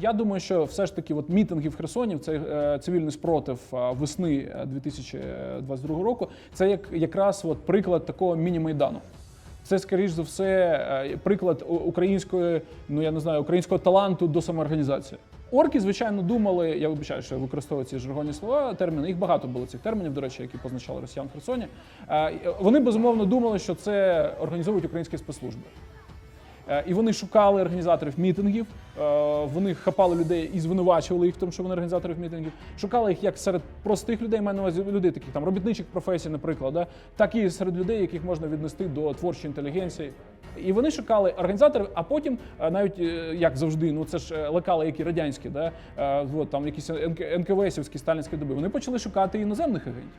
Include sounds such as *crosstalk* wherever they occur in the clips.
Я думаю, що все ж таки от мітинги в Херсоні, це е, цивільний спротив е, весни е, 2022 року. Це як якраз от приклад такого міні-майдану. Це, скоріш за все, е, приклад української, ну я не знаю, українського таланту до самоорганізації. Орки, звичайно, думали, я вибачаю, що використовую ці жаргонні слова, терміни. Їх багато було цих термінів, до речі, які позначали росіян в Херсоні. Е, е, Вони безумовно думали, що це організовують українські спецслужби. Е, І вони шукали організаторів мітингів. е, Вони хапали людей і звинувачували їх в тому, що вони організаторів мітингів. Шукали їх як серед простих людей, маю на увазі людей, таких там робітничих професій, наприклад, да? так і серед людей, яких можна віднести до творчої інтелігенції. І вони шукали організаторів, а потім е, навіть як завжди, ну це ж лекали, які радянські, да? от, там якісь НКВСівські сталінські доби. Вони почали шукати іноземних агентів.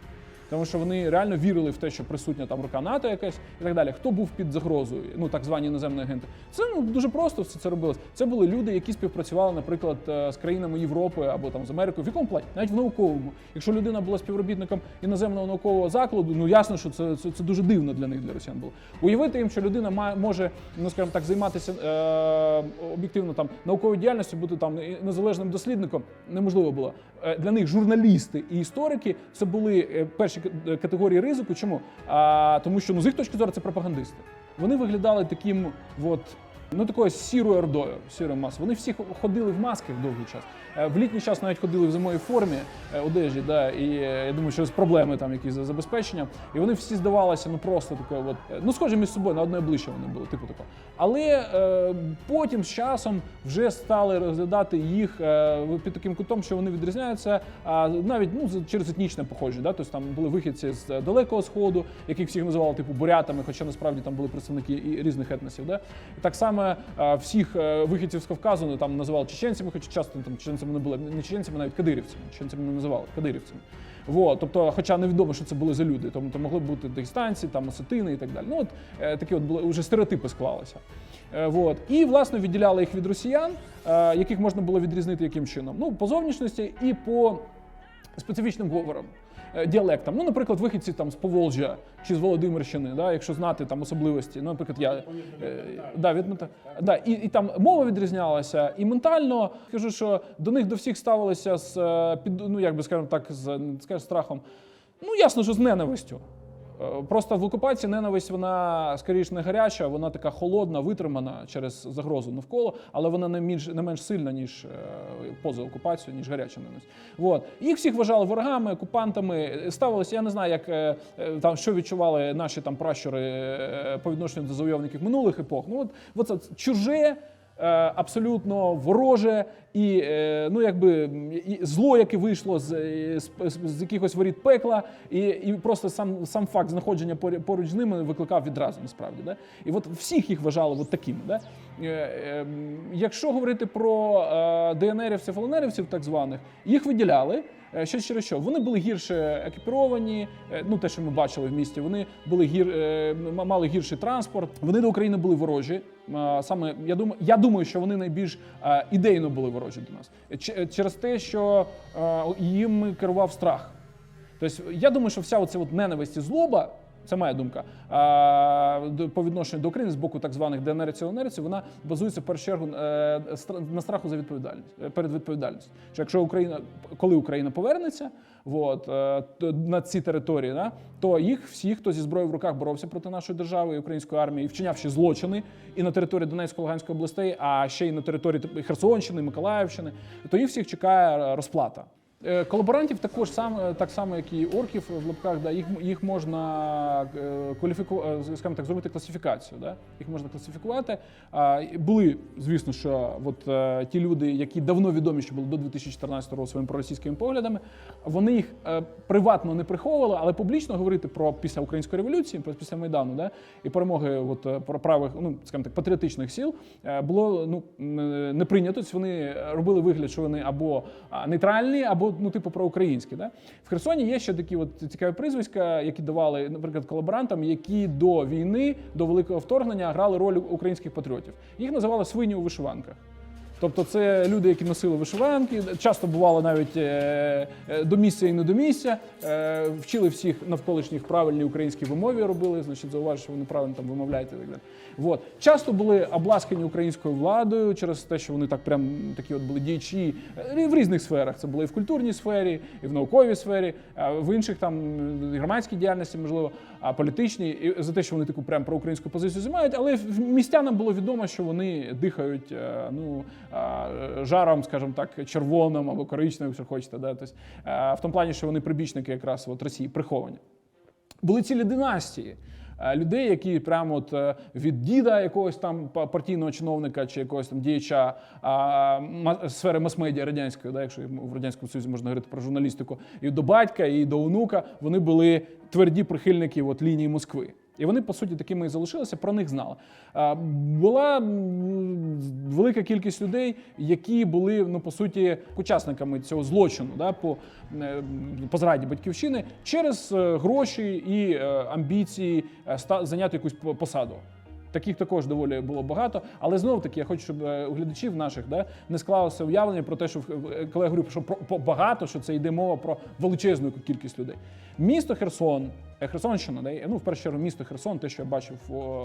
Тому що вони реально вірили в те, що присутня там рука НАТО якась і так далі. Хто був під загрозою? Ну так звані іноземні агенти. Це ну дуже просто все це робилось. Це були люди, які співпрацювали, наприклад, е, з країнами Європи або там з Америкою. В якому плані? Навіть в науковому. Якщо людина була співробітником іноземного наукового закладу, ну ясно, що це, це, це дуже дивно для них для росіян було. Уявити їм, що людина має може, ну скажімо так, займатися е, об'єктивно там науковою діяльністю, бути там незалежним дослідником, неможливо було. Е, Для них журналісти і історики це були е, перші к- категорії ризику. Чому? А, тому що ну, з їх точки зору це пропагандисти. Вони виглядали таким, от. Ну, такою сірою ордою, сірою масою. Вони всі ходили в масках довгий час. Е, В літній час навіть ходили в зимовій формі е, одежі, да, і е, я думаю, через проблеми там якісь з забезпеченням. І вони всі здавалися ну просто такою, от, ну схожі між собою, на одне обличчя вони були, типу такого. Але е, потім з часом вже стали розглядати їх е, під таким кутом, що вони відрізняються а, навіть ну, через етнічне походження. Да? Тобто там були вихідці з далекого сходу, яких всіх називали типу бурятами, хоча насправді там були представники і різних етносів. Да? Так само е, всіх е, вихідців з Кавказу ну, там називали чеченцями, хоча часто там чеченцями не були не чеченцями, навіть кадирівцями. Чеченцями не називали кадирівцями. Вот, тобто, хоча невідомо, що це були за люди, тому то могли бути дагестанці, там осетини і так далі. Ну от е, такі от були вже стереотипи склалися. Вот. І власне відділяли їх від росіян, яких можна було відрізнити яким чином? Ну, по зовнішності і по специфічним говорам. Е, Діалектам, ну, наприклад, вихідці там з Поволжя чи з Володимирщини, да, якщо знати там особливості. Ну, наприклад, я е, да, від мента- да, і, і там мова відрізнялася, і ментально кажу, що до них до всіх ставилися з е, під, ну як би скажемо так, з не страхом. Ну ясно, що з ненавистю. Е, Просто в окупації ненависть вона скоріш не гаряча, вона така холодна, витримана через загрозу навколо, але вона не менш не менш сильна, ніж е, поза окупацією, ніж гаряча ненависть. Вот. Їх всіх вважали ворогами, окупантами. Ставилися, я не знаю, як е, там що відчували наші там пращури по відношенню до завойовників минулих епох. Ну от, от це чуже. Е, Абсолютно вороже і е, ну якби і зло, яке вийшло з, е, з, з, з якихось воріт пекла, і, і просто сам сам факт знаходження поруч з ними викликав відразу насправді. Да? І от всіх їх вважали от такими. Да? Е, е, м, якщо говорити про е, ДНРівців, ЛНРівців так званих, їх виділяли. Е, Що через що? Вони були гірше екіпіровані, е, ну те, що ми бачили в місті, вони були гір, мали гірший транспорт. Вони до України були ворожі. Саме я думаю, я думаю, що вони найбільш ідейно були ворожі до нас через те, що їм керував страх. Тобто, я думаю, що вся оця от ненависть і злоба, це моя думка, по відношенню до України з боку так званих ЛНРівців, вона базується в першу чергу е, на страху за відповідальність е, перед відповідальністю. Що якщо Україна, коли Україна повернеться, от, е, на ці території, да, то їх всіх, хто зі зброєю в руках боровся проти нашої держави і української армії, і вчинявши злочини і на території Донецької Луганської областей, а ще й на території Херсонщини, Миколаївщини, то їх всіх чекає розплата. Е, Колаборантів також сам е, так само, як і орків в лапках, да, їх, їх можна е, кваліфіку, скажімо так, зробити класифікацію. Да? Їх можна класифікувати. А, були, звісно, що от, ті люди, які давно відомі, що були до 2014 року своїми проросійськими поглядами, вони їх приватно не приховували, але публічно говорити про після української революції, про після майдану, да, і перемоги от, про правих, ну скажімо так, патріотичних сил е, було ну не прийнято. Тобто Вони робили вигляд, що вони або нейтральні, або ну типу проукраїнські. Да? В Херсоні є ще такі от цікаві прізвиська, які давали, наприклад, колаборантам, які до війни, до великого вторгнення грали роль українських патріотів. Їх називали свині у вишиванках. Тобто це люди, які носили вишиванки, часто бувало навіть е, е, до місця і не до місця, е, вчили всіх навколишніх правильній українській вимові робили, значить, зауважу, що вони правильно там вимовляють і так далі. Вот. Часто були обласкані українською владою через те, що вони так прям такі от були діячі в різних сферах. Це було і в культурній сфері, і в науковій сфері, а в інших там громадській діяльності, можливо, а політичній, і за те, що вони таку прям проукраїнську позицію займають, але містянам було відомо, що вони дихають е, ну, жаром, скажімо так, червоним або коричневим, якщо хочете. Да? Тобто, е, в тому плані, що вони прибічники якраз от Росії приховані. Були цілі династії. Е, Людей, які прямо от е, від діда якогось там партійного чиновника чи якогось там діяча сфери мас-медіа радянської, да, якщо в радянському союзі можна говорити про журналістику, і до батька, і до онука, вони були тверді прихильники от, лінії Москви. І вони, по суті, такими і залишилися, про них знали. Була велика кількість людей, які були, ну, по суті, учасниками цього злочину да, по, е, по зраді батьківщини через е, гроші і е, амбіції зайняти якусь по- посаду. Таких також доволі було багато, але знов таки я хочу, щоб е, у глядачів наших да, не склалося уявлення про те, що е, коли я говорю, що про, багато, що це йде мова про величезну кількість людей. Місто Херсон, е, Херсонщина, да, ну в першу чергу місто Херсон, те, що я бачив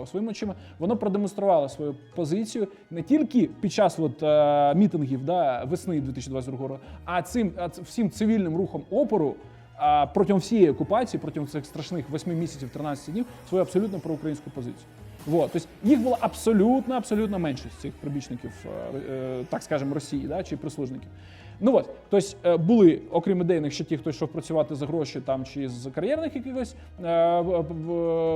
своїми очима, воно продемонструвало свою позицію не тільки під час от, е, мітингів да, весни 2022 року, а цим а всім цивільним рухом опору. А протягом всієї окупації, протягом цих страшних 8 місяців, 13 днів, свою абсолютно проукраїнську позицію. Вот. Тобто їх було абсолютно, абсолютно меншість цих прибічників, е, е, так скажемо, Росії да, чи прислужників. Ну от, тобто е, були, окрім ідейних, ще ті, хто йшов працювати за гроші там чи з кар'єрних якихось е,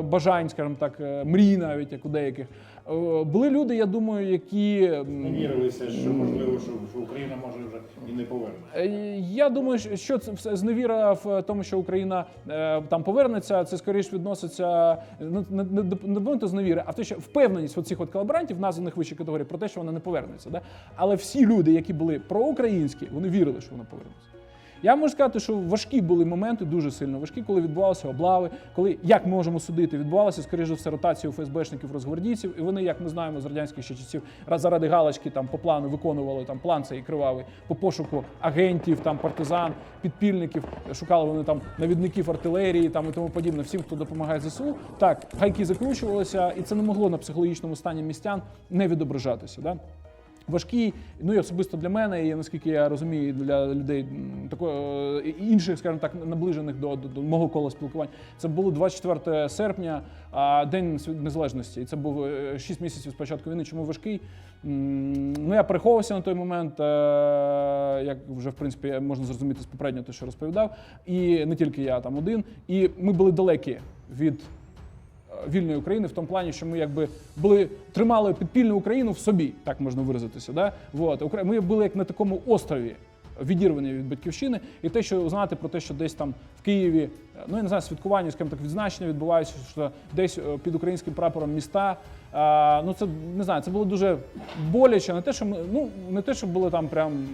бажань, скажімо так, е, мрій навіть, як у деяких. Е, Були люди, я думаю, які м, Не вірилися, що можливо, що, Україна може вже і не повернеться. Е, Я думаю, що це зневіра в тому, що Україна е, там повернеться. Це скоріш відноситься ну, не, до зневіри, а в те, що впевненість оцих от колаборантів, названих вищій категорії, про те, що вона не повернеться. Да? Але всі люди, які були проукраїнські, вони вірили, що вона повернеться. Я можу сказати, що важкі були моменти, дуже сильно важкі, коли відбувалися облави, коли, як можемо судити, відбувалася, скоріше все, ротація ФСБшників, розгвардійців, і вони, як ми знаємо, з радянських ще часів заради галочки там по плану виконували там план цей кривавий по пошуку агентів, там партизан, підпільників. Шукали вони там навідників артилерії там і тому подібне. Всім, хто допомагає ЗСУ. Так, гайки закручувалися, і це не могло на психологічному стані містян не відображатися. Да? Важкий, ну і особисто для мене, і наскільки я розумію, для людей м, такого е, інших, скажімо так, наближених до, до, до мого кола спілкувань. Це було 24 серпня, а день незалежності. І це був 6 місяців з початку війни. Чому важкий? Ну я переховувався на той момент, е, як вже в принципі можна зрозуміти з попереднього, те, що розповідав. І не тільки я там один. І ми були далекі від е, вільної України в тому плані, що ми якби були тримали підпільну Україну в собі, так можна виразитися. Да? Вот. Ми були як на такому острові. Відірвані від батьківщини, і те, що знати про те, що десь там в Києві, е, ну я не знаю, святкування, скажімо так, відзначення відбуваються, що десь е, під українським прапором міста. а, Ну це не знаю, це було дуже боляче. Не те, що ми ну не те, що було там прям е,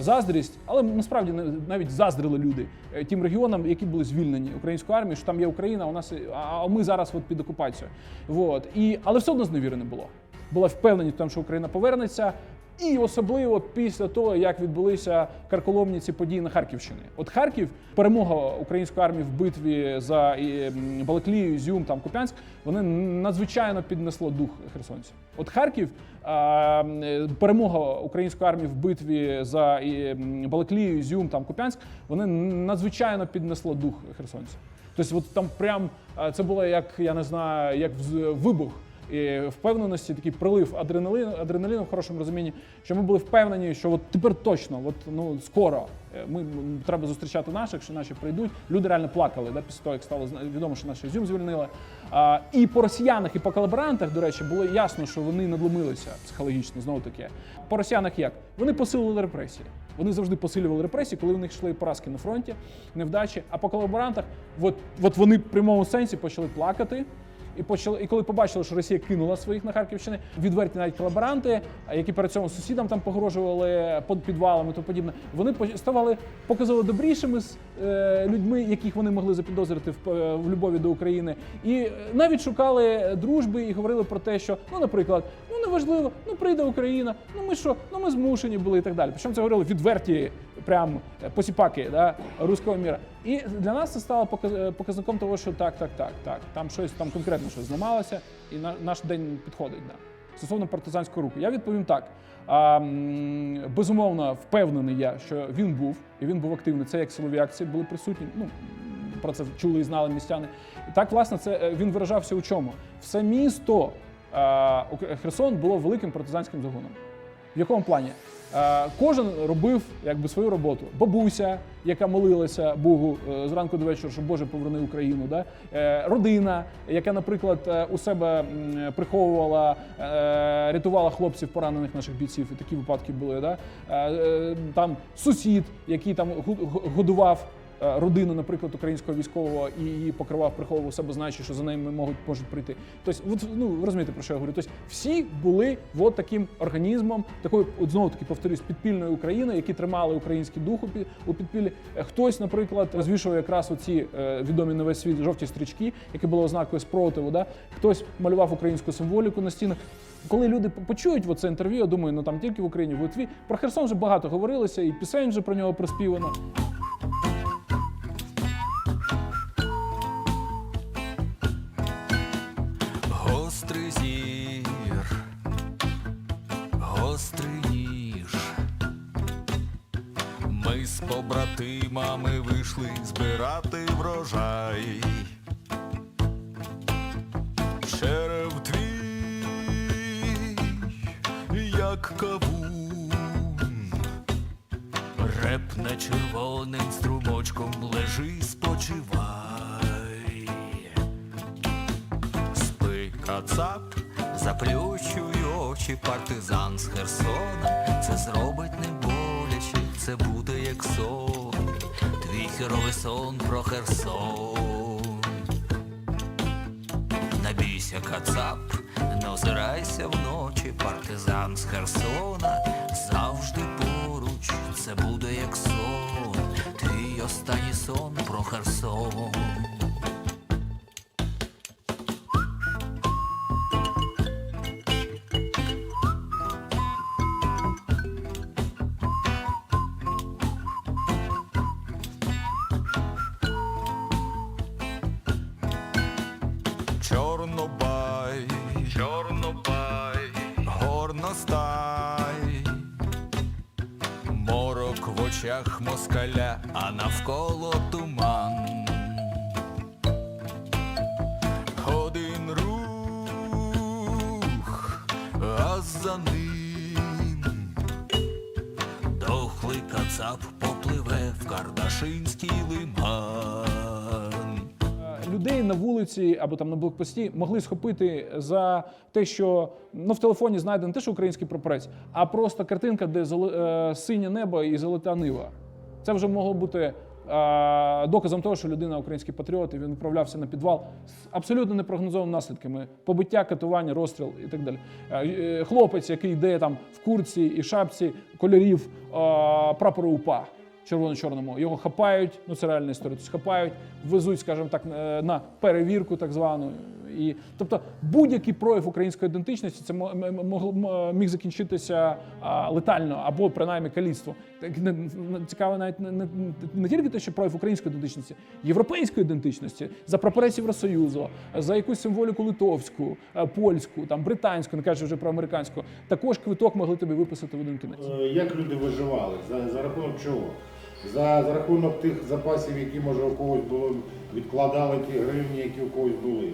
заздрість, але насправді навіть заздрили люди е, тим регіонам, які були звільнені українською армією, що там є Україна, у нас а ми зараз от під окупацією. Вот. І, але все одно зневіри не було. Була впевненість в тому, що Україна повернеться. І особливо після того, як відбулися карколомні ці події на Харківщині. От Харків, перемога української армії в битві за Балаклію, Ізюм, там Куп'янськ, вони надзвичайно піднесло дух херсонців. От Харків, перемога української армії в битві за Балаклію, Ізюм, там Куп'янськ, вони надзвичайно піднесло дух херсонців. Тобто, от там прям це було як я не знаю, як вибух впевненості, такий прилив адреналіну, адреналіну в хорошому розумінні, що ми були впевнені, що от тепер точно, от ну скоро е, ми треба зустрічати наших, що наші прийдуть. Люди реально плакали да, після того, як стало відомо, що наші Ізюм звільнили. А, і по росіянах, і по колаборантах, до речі, було ясно, що вони надломилися психологічно. Знову таки, по росіянах як вони посилили репресії. Вони завжди посилювали репресії, коли в них йшли поразки на фронті, невдачі. А по колаборантах, от, от вони в прямому сенсі почали плакати. І почали, і коли побачили, що Росія кинула своїх на Харківщині, відверті навіть колаборанти, які перед цьому сусідам там погрожували під підвалами, тому подібне. Вони ставали показово добрішими з е, людьми, яких вони могли запідозрити в, е, в любові до України, і е, навіть шукали дружби і говорили про те, що ну, наприклад, ну неважливо, ну прийде Україна, ну ми що, ну ми змушені були і так далі. Причому це говорили відверті прям е, посіпаки да, руського міра. І для нас це стало е, показником того, що так, так, так, так, там щось там конкретно щось зламалося, і на, наш день підходить. Да. Стосовно партизанського руху, я відповім так. А, безумовно, впевнений я, що він був, і він був активний. Це як силові акції були присутні. Ну, про це чули і знали містяни. І так, власне, це е, він виражався у чому? Все місто Ук- Херсон було великим партизанським загоном. В якому плані? Е, Кожен робив якби свою роботу. Бабуся, яка молилася Богу е, зранку до вечора, щоб Боже поверни Україну. Да? Е, Родина, яка, наприклад, у себе приховувала, рятувала хлопців поранених наших бійців, і такі випадки були. Да? Там сусід, який там годував родину, наприклад, українського військового і її покривав, приховував себе, знаючи, що за ними можуть можуть прийти. Тобто, ну розумієте про що я говорю. Тобто, всі були от таким організмом, такою, от знову таки повторюсь, підпільної України, які тримали український дух у пі- у підпіллі. Е, Хтось, наприклад, розвішував якраз оці е, відомі на весь світ жовті стрічки, які були ознакою спротиву. Да? Хтось малював українську символіку на стінах. Коли люди почують в це інтерв'ю, я думаю, ну там тільки в Україні, в Литві. Про Херсон вже багато говорилося, і пісень вже про нього проспівано. Побратимами вийшли збирати врожай. Черев твій, як кавун, репне червоним струмочком лежи, спочивай. Спи, кацап, заплющуй очі, партизан з Херсона. Це зробить не боляче, це буде як сон. Твій херовий сон про Херсон. Набійся, кацап, не озирайся вночі, партизан з Херсона. Завжди поруч, це буде як сон. Твій останній сон про Херсон. Очах москаля, а навколо туман. Один рух, а за ним дохлий кацап попливе в Кардашинський лиман. Вулиці або там на блокпості могли схопити за те, що ну в телефоні знайдено те, що український прапорець, а просто картинка, де е, синє небо і золота нива. Це вже могло бути е, доказом того, що людина український патріот, і він відправлявся на підвал з абсолютно непрогнозованими наслідками: побиття, катування, розстріл і так далі. Е, е, Хлопець, який йде там в курці і шапці кольорів е, прапору УПА червоно-чорному. Його хапають, ну це реальна історія. Тобто хапають, везуть, скажімо так, на перевірку, так звану. І, тобто будь-який прояв української ідентичності це могло міг закінчитися летально або принаймні каліцтво. Так цікаво навіть не, не, не тільки те, що прояв української ідентичності, європейської ідентичності за прапорець Євросоюзу, за якусь символіку литовську, е, польську, там британську, не кажучи вже про американську. Також квиток могли тобі виписати в один кінець. Е, Як люди виживали? За, за рахунок чого? За, за рахунок тих запасів, які може у когось було, відкладали ті гривні, які у когось були.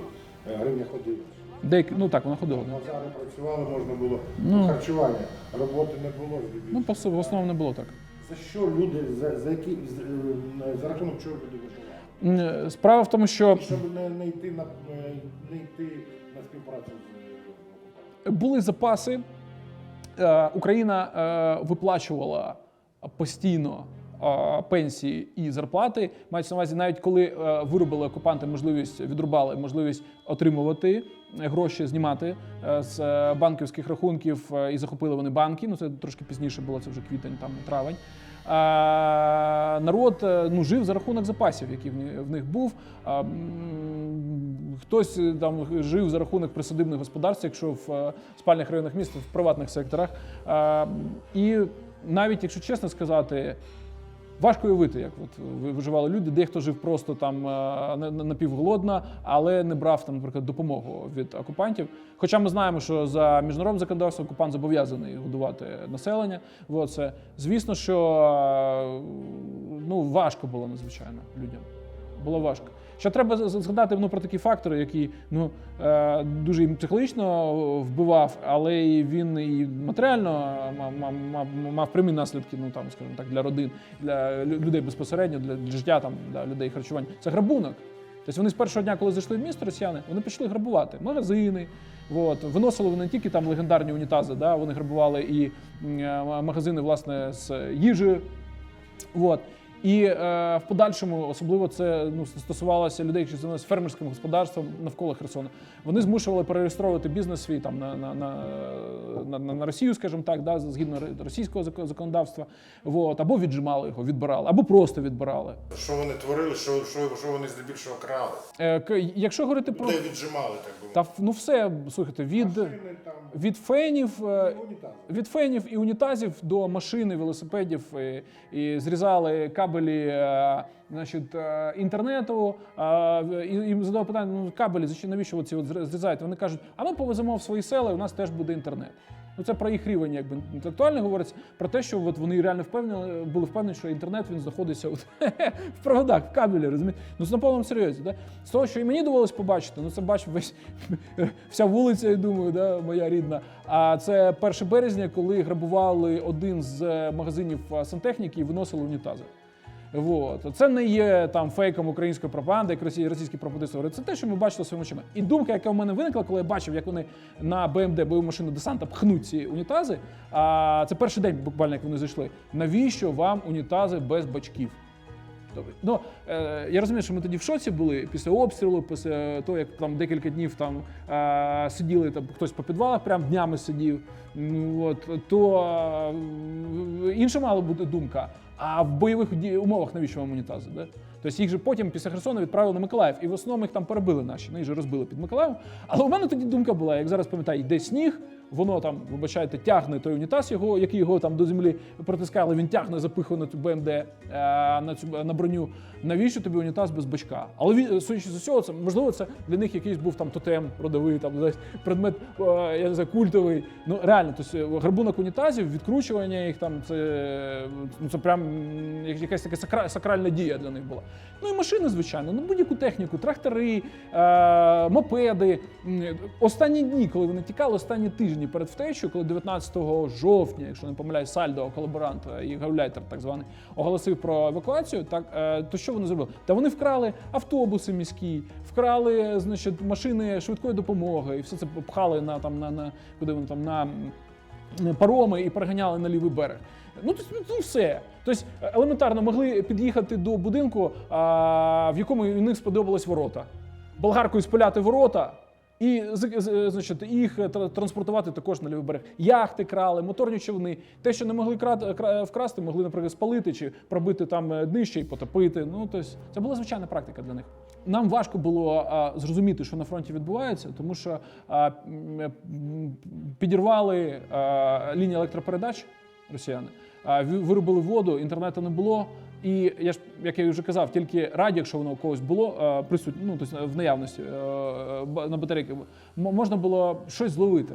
Е, Гривня ходила. Деякі, ну так, вона ходила. Базари працювали, можна було Ну. харчування. Роботи не було. Ну, по в основному не було так. За що люди, за, за, які, за, е, за рахунок чого люди виживали? Справа в тому, що Щоб не, не, йти на, е, не йти на співпрацю з е, були запаси. Е, Україна е, виплачувала постійно пенсії і зарплати. Мається на увазі, навіть коли е, виробили окупанти можливість, відрубали можливість отримувати е, гроші, знімати е, з банківських рахунків, і захопили вони банки. Ну це трошки пізніше було, це вже квітень, там травень. Народ ну, жив за рахунок запасів, які в них був. Хтось там жив за рахунок присадибних господарств, якщо в спальних районах міста, в приватних секторах. І навіть, якщо чесно сказати, Важко уявити, як от виживали люди. Дехто жив просто там е, на- на- напівголодно, але не брав там, наприклад, допомогу від окупантів. Хоча ми знаємо, що за міжнародним законодавством окупант зобов'язаний годувати населення. От це звісно, що е, ну важко було надзвичайно людям. Було важко. Ще треба згадати ну, про такі фактори, які ну, е, дуже психологічно вбивав, але він і матеріально мав, мав, мав, мав прямі наслідки, ну там, скажімо так, для родин, для людей безпосередньо, для, для життя там, для людей харчування. Це грабунок. Тобто вони з першого дня, коли зайшли в місто росіяни, вони почали грабувати магазини. От. Виносили вони не тільки там легендарні унітази, да, вони грабували і е, магазини власне з їжею. От. І е, в подальшому, особливо це ну, стосувалося людей, які займалися фермерським господарством навколо Херсона. Вони змушували перереєстровувати бізнес свій там на, на, на, на, на, на Росію, скажімо так, да, згідно російського законодавства. От. Або віджимали його, відбирали, або просто відбирали. Що вони творили, що, що, що вони здебільшого крали? Е, к- якщо говорити про Де віджимали, так би та ну все, слухайте, від, Машини там, від фенів. е. Від фенів і унітазів до машин і велосипедів і, і зрізали кабелі е, значить, е, інтернету. е, і задав питання: ну кабелі, навіщо ці от зр- зрізаєте? Вони кажуть, а ми повеземо в свої села, і у нас теж буде інтернет. Ну це про їх рівень, якби інтелектуально говориться, про те, що от вони реально впевнені, були впевнені, що інтернет він знаходиться от, *laughs* в проводах, в кабелі, розумієте? Ну це на повному серйозі. Да? З того, що і мені довелось побачити, ну це бачив весь *laughs* вся вулиця, я думаю, да, моя рідна. А це 1 березня, коли грабували один з магазинів сантехніки і виносили унітази. Вот. Це не є там фейком української пропаганди, як росі- російські пропагандисти говорять. Це те, що ми бачили своїми очима. І думка, яка в мене виникла, коли я бачив, як вони на БМД бойову машину десанта пхнуть ці унітази. А це перший день буквально, як вони зайшли. Навіщо вам унітази без бачків? Тобто, Ну, е, я розумію, що ми тоді в шоці були після обстрілу, після того, як там декілька днів там е, сиділи, там хтось по підвалах прям днями сидів. Ну, от, то е, інша мала бути думка. А в бойових умовах навіщо вам унітази? Да? Тобто їх же потім після Херсона відправили на Миколаїв, і в основному їх там перебили наші, ну, їх же розбили під Миколаєвом. Але у мене тоді думка була, як зараз пам'ятаю, йде сніг, воно там, вибачайте, тягне той унітаз, його, який його там до землі притискали, він тягне, запихує на цю БМД, е, на цю на броню. Навіщо тобі унітаз без бачка? Але він, судячи з усього, це можливо, це для них якийсь був там тотем родовий, там знаєш, предмет е, я не знаю, культовий. Ну реально, тобто грабунок унітазів, відкручування їх там, це, ну, це прям якась така сакра, сакральна дія для них була. Ну і машини, звичайно, ну будь-яку техніку, трактори, е, мопеди. Останні дні, коли вони тікали, останні тижні перед втечею, коли 19 жовтня, якщо не помиляюсь, Сальдо, колаборант і гауляйтер, так званий, оголосив про евакуацію, так е, то що вони зробили? Та вони вкрали автобуси міські, вкрали значить, машини швидкої допомоги, і все це пхали на там на, на куди вони там на пароми і переганяли на лівий берег. Ну, то, ну все. Тобто елементарно могли під'їхати до будинку, а, в якому у них сподобались ворота. Болгаркою спиляти ворота. І з- значить, їх е, транспортувати також на лівий берег. Яхти крали, моторні човни. Те, що не могли кра- кра- вкрасти, могли, наприклад, спалити чи пробити там е, днище і потопити. Ну, тобто, це була звичайна практика для них. Нам важко було а, зрозуміти, що на фронті відбувається, тому що а, е, підірвали а, лінії електропередач росіяни, а, вирубили воду, інтернету не було. І я ж, як я вже казав, тільки раді, якщо воно у когось було е, присутнє, ну тобто в наявності е, е, на батарейки, можна було щось зловити.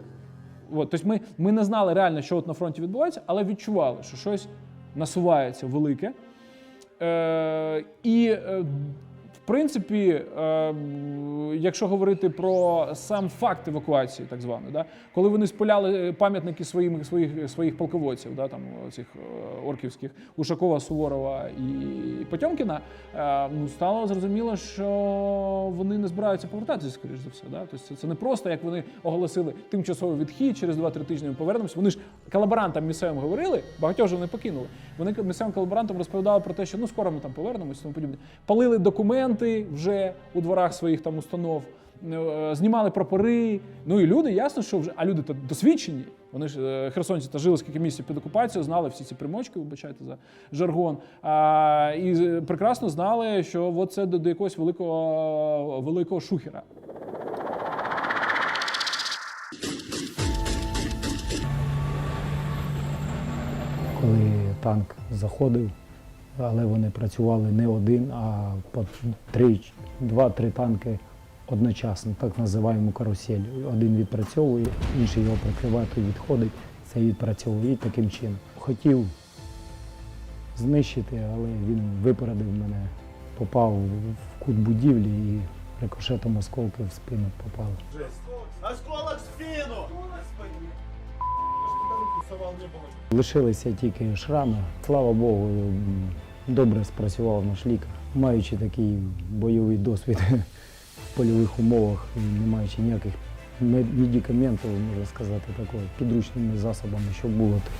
От, тобто ми, ми не знали реально, що от на фронті відбувається, але відчували, що щось насувається велике. Е, і е, принципі, е, якщо говорити про сам факт евакуації, так званий, да, коли вони спиляли пам'ятники своїм, своїх, своїх полководців, да, там, цих е, орківських, Ушакова, Суворова і Потьомкіна, е, ну, стало зрозуміло, що вони не збираються повертатися, скоріш за все. Да? Тобто це, це не просто, як вони оголосили тимчасовий відхід, через 2-3 тижні ми повернемось. Вони ж колаборантам місцевим говорили, багатьох же вони покинули. Вони місцевим колаборантам розповідали про те, що ну скоро ми там повернемось тому подібне. Палили документи вже у дворах своїх там установ. е, Знімали прапори. Ну і люди, ясно, що вже а люди то досвідчені. Вони ж е, херсонці та жили скільки місяців під окупацією, знали всі ці примочки, вибачайте за жаргон. А, і е, прекрасно знали, що от це до, до якогось великого великого шухера. коли танк заходив, але вони працювали не один, а по три, два-три танки одночасно, так називаємо карусель. Один відпрацьовує, інший його прикриває, відходить, цей відпрацьовує і таким чином. Хотів знищити, але він випередив мене, попав в кут будівлі і рикошетом осколки в спину попали. Осколок в спину! Лишилися тільки шрами. Слава Богу, добре спрацював наш лікар. Маючи такий бойовий досвід в польових умовах, не маючи ніяких медикаментів, можна сказати, такого, підручними засобами, що було. то